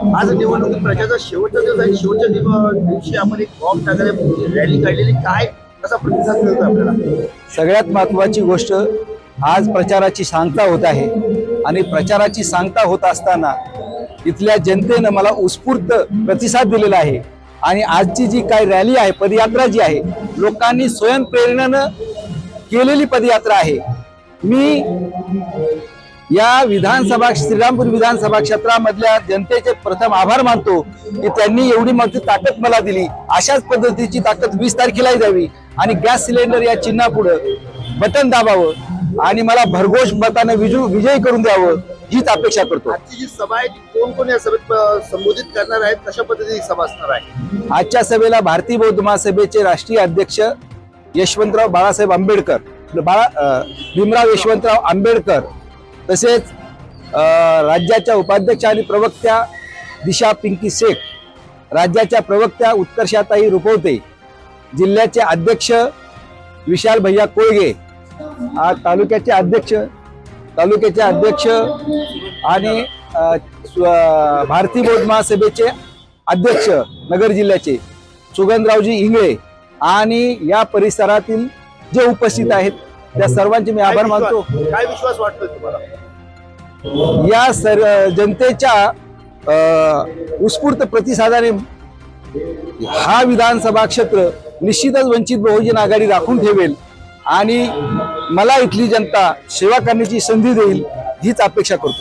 आज निवडणुकीत प्रचाराचा शेवटचा दिवस आहे. शेवटच्या दिवशी आपण एक बॉम्ब टाकायला रॅली काढलेली. काय कसा प्रतिसाद मिळतो आपल्याला? सगळ्यात महत्वाची गोष्ट आज प्रचाराची सांगता होत आहे. आणि प्रचाराची सांगता होत असताना इथल्या जनतेनं मला उत्स्फूर्त प्रतिसाद दिलेला आहे. आणि आजची जी काय रॅली आहे पदयात्रा जी आहे लोकांनी स्वयंप्रेरणेनं केलेली पदयात्रा आहे. मी या विधानसभा श्रीरामपूर विधानसभा क्षेत्रामधल्या जनतेचे प्रथम आभार मानतो की त्यांनी एवढी मोठी ताकद मला दिली. अशाच पद्धतीची ताकद वीस तारखेलाही द्यावी. आणि गॅस सिलेंडर या चिन्हापुढं बटन दाबावं आणि मला भरघोष मतानं विजू विजयी करून द्यावं हीच अपेक्षा करतो. आजची जी सभा आहे ती कोण कोण या सभेत अ, संबोधित करणार आहेत? कशा पद्धतीची सभा असणार आहे? आजच्या सभेला भारतीय बौद्ध महासभेचे राष्ट्रीय अध्यक्ष यशवंतराव बाळासाहेब आंबेडकर बाळा अं, भीमराव यशवंतराव आंबेडकर तसेच राज्याच्या उपाध्यक्ष आणि प्रवक्त्या दिशा पिंकी शेख राज्याच्या प्रवक्त्या उत्कर्षाताई रुपवते जिल्ह्याचे अध्यक्ष विशाल भैया कोळगे आज तालुक्याचे अध्यक्ष तालुक्याचे अध्यक्ष आणि भारती स्व- बौद्ध महासभेचे अध्यक्ष नगर जिल्ह्याचे सुगंधरावजी इंगळे आणि या परिसरातील जे उपस्थित आहेत त्या सर्वांचे मी आभार मानतो. काय विश्वास वाटतोय तुम्हाला? या सर जनतेच्या उत्स्फूर्त प्रतिसादाने हा विधानसभा क्षेत्र निश्चितच वंचित बहुजन आघाडी राखून ठेवेल आणि मला इथली जनता सेवा करण्याची संधी देईल हीच अपेक्षा करतो.